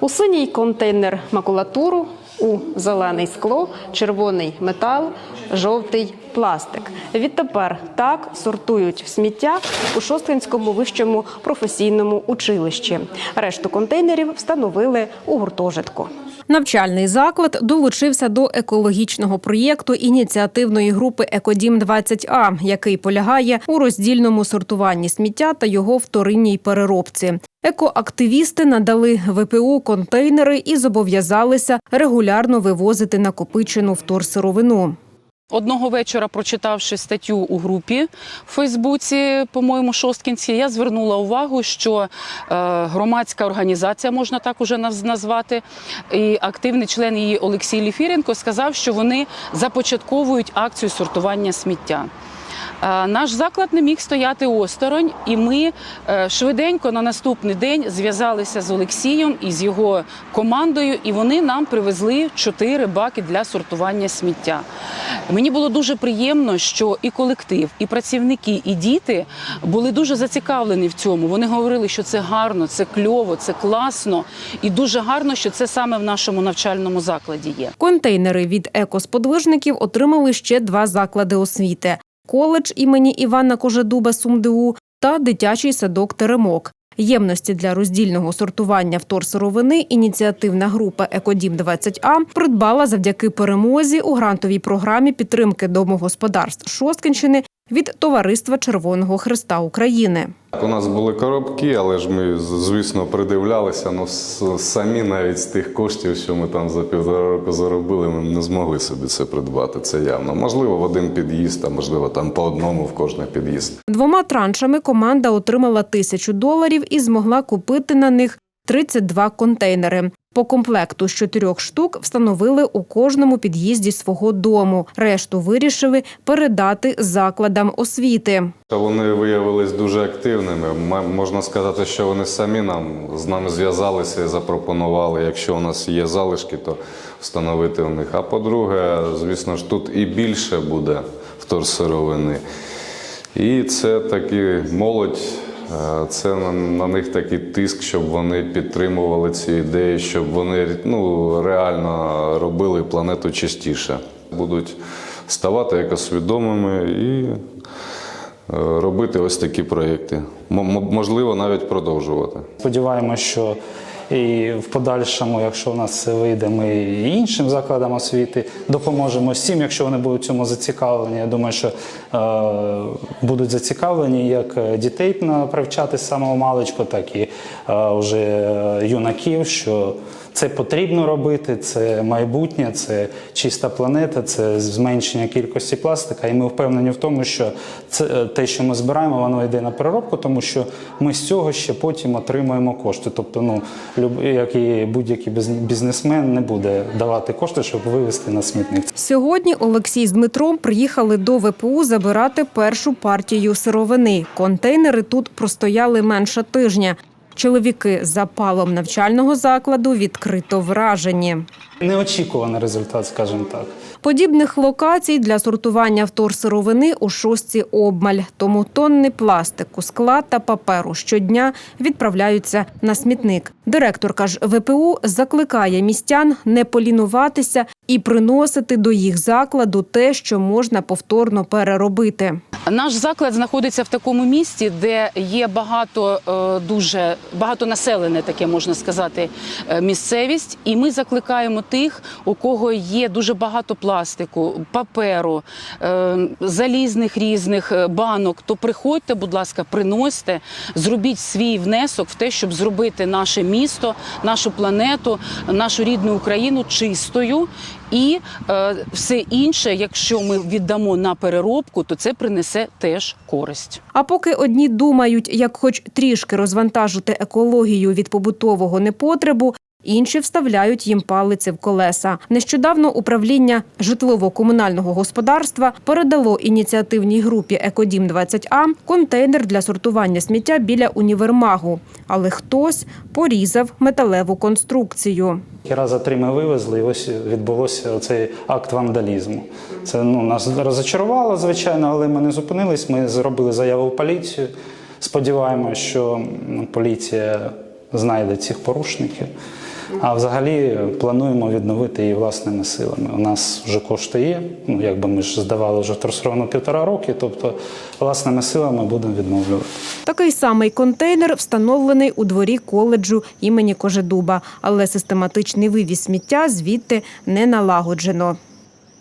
У синій контейнер макулатуру, у зелений скло, червоний метал, жовтий пластик. Відтепер так сортують сміття у Шосткинському вищому професійному училищі. Решту контейнерів встановили у гуртожитку. Навчальний заклад долучився до екологічного проєкту ініціативної групи Екодім 20 а який полягає у роздільному сортуванні сміття та його вторинній переробці. Екоактивісти надали ВПУ контейнери і зобов'язалися регулярно вивозити накопичену вторсировину. Одного вечора, прочитавши статтю у групі в Фейсбуці, по-моєму, Шосткінській, я звернула увагу, що е, громадська організація, можна так уже наз- назвати, і активний член її Олексій Ліфіренко сказав, що вони започатковують акцію сортування сміття. Е, Наш заклад не міг стояти осторонь, і ми е, швиденько на наступний день зв'язалися з Олексієм і з його командою, і вони нам привезли чотири баки для сортування сміття. Мені було дуже приємно, що і колектив, і працівники, і діти були дуже зацікавлені в цьому. Вони говорили, що це гарно, це кльово, це класно, і дуже гарно, що це саме в нашому навчальному закладі є. Контейнери від екосподвижників отримали ще два заклади освіти: коледж імені Івана Кожедуба СумДУ та дитячий садок Теремок. Ємності для роздільного сортування вторсировини ініціативна група Екодім 20 а придбала завдяки перемозі у грантовій програмі підтримки домогосподарств Шосткинщини від Товариства Червоного Христа України. У нас були коробки, але ж ми, звісно, придивлялися. Ну, самі навіть з тих коштів, що ми там за півтора року заробили, ми не змогли собі це придбати. Це явно. Можливо, в один під'їзд, а можливо, там по одному в кожний під'їзд. Двома траншами команда отримала тисячу доларів і змогла купити на них 32 контейнери. По комплекту з чотирьох штук встановили у кожному під'їзді свого дому. Решту вирішили передати закладам освіти. Вони виявились дуже активними. Можна сказати, що вони самі нам з нами зв'язалися і запропонували, якщо у нас є залишки, то встановити у них. А по-друге, звісно ж, тут і більше буде вторсировини. І це таки молодь, це на, них такий тиск, щоб вони підтримували ці ідеї, щоб вони ну, реально робили планету чистіше. Будуть ставати екосвідомими і е, робити ось такі проєкти. Можливо, навіть продовжувати. Сподіваємося, що і в подальшому, якщо в нас це вийде, ми іншим закладам освіти допоможемо всім, якщо вони будуть цьому зацікавлені. Я думаю, що е, будуть зацікавлені як дітей на- привчати з самого маличку, так і е, вже е, юнаків, що це потрібно робити, це майбутнє, це чиста планета, це зменшення кількості пластика. І ми впевнені в тому, що це е, те, що ми збираємо, воно йде на переробку, тому що ми з цього ще потім отримуємо кошти. Тобто, ну як і будь-який біз- бізнесмен не буде давати кошти, щоб вивезти на смітник. Сьогодні Олексій з Дмитром приїхали до ВПУ забирати першу партію сировини. Контейнери тут простояли менше тижня. Чоловіки з запалом навчального закладу відкрито вражені. Неочікуваний результат, скажімо так. Подібних локацій для сортування вторсировини у шостці обмаль, тому тонни пластику, скла та паперу щодня відправляються на смітник. Директорка ж ВПУ закликає містян не полінуватися і приносити до їх закладу те, що можна повторно переробити. Наш заклад знаходиться в такому місті, де є багато е, дуже багатонаселене, таке можна сказати, е, місцевість. І ми закликаємо тих, у кого є дуже багато пластику, паперу, е, залізних різних банок. То приходьте, будь ласка, приносьте, зробіть свій внесок в те, щоб зробити наше місто, нашу планету, нашу рідну Україну чистою. І е, все інше, якщо ми віддамо на переробку, то це принесе теж користь. А поки одні думають, як хоч трішки розвантажити екологію від побутового непотребу, інші вставляють їм палиці в колеса. Нещодавно управління житлово-комунального господарства передало ініціативній групі Екодім 20 а контейнер для сортування сміття біля універмагу, але хтось порізав металеву конструкцію. Рази три ми вивезли, і ось відбулося цей акт вандалізму. Це ну, нас розочарувало, звичайно, але ми не зупинились. Ми зробили заяву в поліцію. Сподіваємося, що поліція знайде цих порушників. А взагалі плануємо відновити її власними силами. У нас вже кошти є. Ну якби ми ж здавали вже вторсировано півтора роки, тобто власними силами будемо відновлювати. Такий самий контейнер встановлений у дворі коледжу імені Кожедуба, але систематичний вивіз сміття звідти не налагоджено.